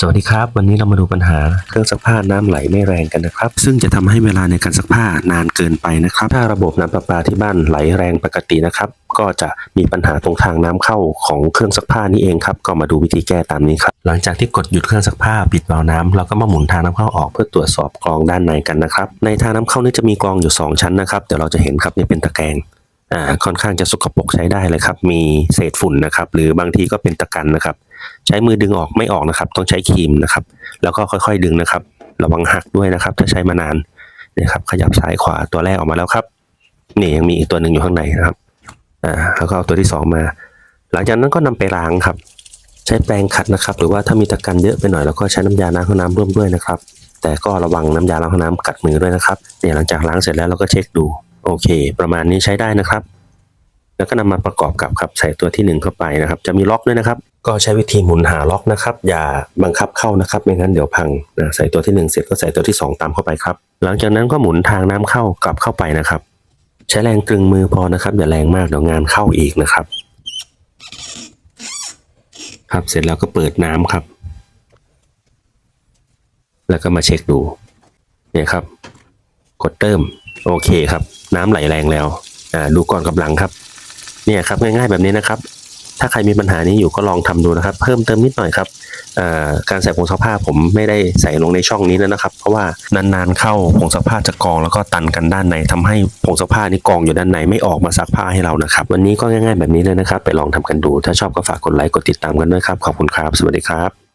สวัสดีครับ วันนี้เรามาดูปัญหาเครื่องซักผ้าน้ำไหลไม่แรงกันนะครับ ซึ่งจะทำให้เวลาในการซักผ้านานเกินไปนะครับ ถ้าระบบน้ำประปาที่บ้านไหลแรงปกตินะครับ ก็จะมีปัญหาตรงทางน้ำเข้าของเครื่องซักผ้านี่เองครับ ก็มาดูวิธีแก้ตามนี้ครับ หลังจากที่กดหยุดเครื่องซักผ้าปิดวาล์วน้ำเราก็มาหมุนทางน้ำเข้าออกเพื่อตรวจสอบกรองด้านในกันนะครับ ในทางน้ำเข้านี่จะมีกรองอยู่สองชั้นนะครับเดี๋ยวเราจะเห็นครับนี่เป็นตะแกรงอ่าค่อนข้างจะสกปรกใช้ได้เลยครับ มีเศษฝุ่นนะครับ หรือบางทีก็เป็นตะกันนะครับ ใช้มือดึงออกไม่ออกนะครับ ต้องใช้ครีมนะครับ แล้วก็ค่อยๆดึงนะครับ ระวังหักด้วยนะครับ ถ้าใช้มานานนี่ยครับ ขยับซ้ายขวาตัวแรกออกมาแล้วครับ นี่ยังมีอีกตัวหนึ่งอยู่ข้างในนะครับอ่าแล้วก็เอาตัวที่สองมา หลังจากนั้นก็นำไปล้างครับ ใช้แปรงขัดนะครับ หรือว่าถ้ามีตะกันเยอะไปหน่อยเราก็ใช้น้ำยาล้างห้องน้ำร่วมด้วยนะครับ แต่ก็ระวังน้ำยาล้างห้องน้ำกัดมือด้วยนะครับเนี่ยหลังจากล้างเสร็จแล้วเราก็เช็คดูโอเค ประมาณนี้ใช้ได้นะครับ แล้วก็นำมาประกอบกับครับใส่ตัวที่หนึ่งเข้าไปนะครับ จะมีล็อกด้วยนะครับ ก็ใช้วิธีหมุนหาล็อกนะครับ อย่าบังคับเข้านะครับไม่งั้นเดี๋ยวพังนะใส่ตัวที่หนึ่งเสร็จก็ใส่ตัวที่สองตามเข้าไปครับ หลังจากนั้นก็หมุนทางน้ำเข้ากลับเข้าไปนะครับ ใช้แรงตรึงมือพอนะครับ อย่าแรงมากเดี๋ยวงานเข้าอีกนะครับ ครับเสร็จแล้วก็เปิดน้ำครับ แล้วก็มาเช็คดูเนี่ยครับ กดเติมโอเคครับ น้ำไหลแรงแล้วอ่าดูก่อนกับหลังครับ เนี่ยครับง่ายๆแบบนี้นะครับ ถ้าใครมีปัญหานี้อยู่ก็ลองทำดูนะครับ เพิ่มเติมนิดหน่อยครับการใส่ผงซักผ้าผมไม่ได้ใส่ลงในช่องนี้แล้วนะครับ เพราะว่านานๆเข้าผงซักผ้าจะกองแล้วก็ตันกันด้านในทำให้ผงซักผ้านี่กองอยู่ด้านในไม่ออกมาซักผ้าให้เรานะครับ วันนี้ก็ง่ายๆแบบนี้เลยนะครับ ไปลองทำกันดู ถ้าชอบก็ฝากกดไลค์กดติดตามกันด้วยครับขอบคุณครับ สวัสดีครับ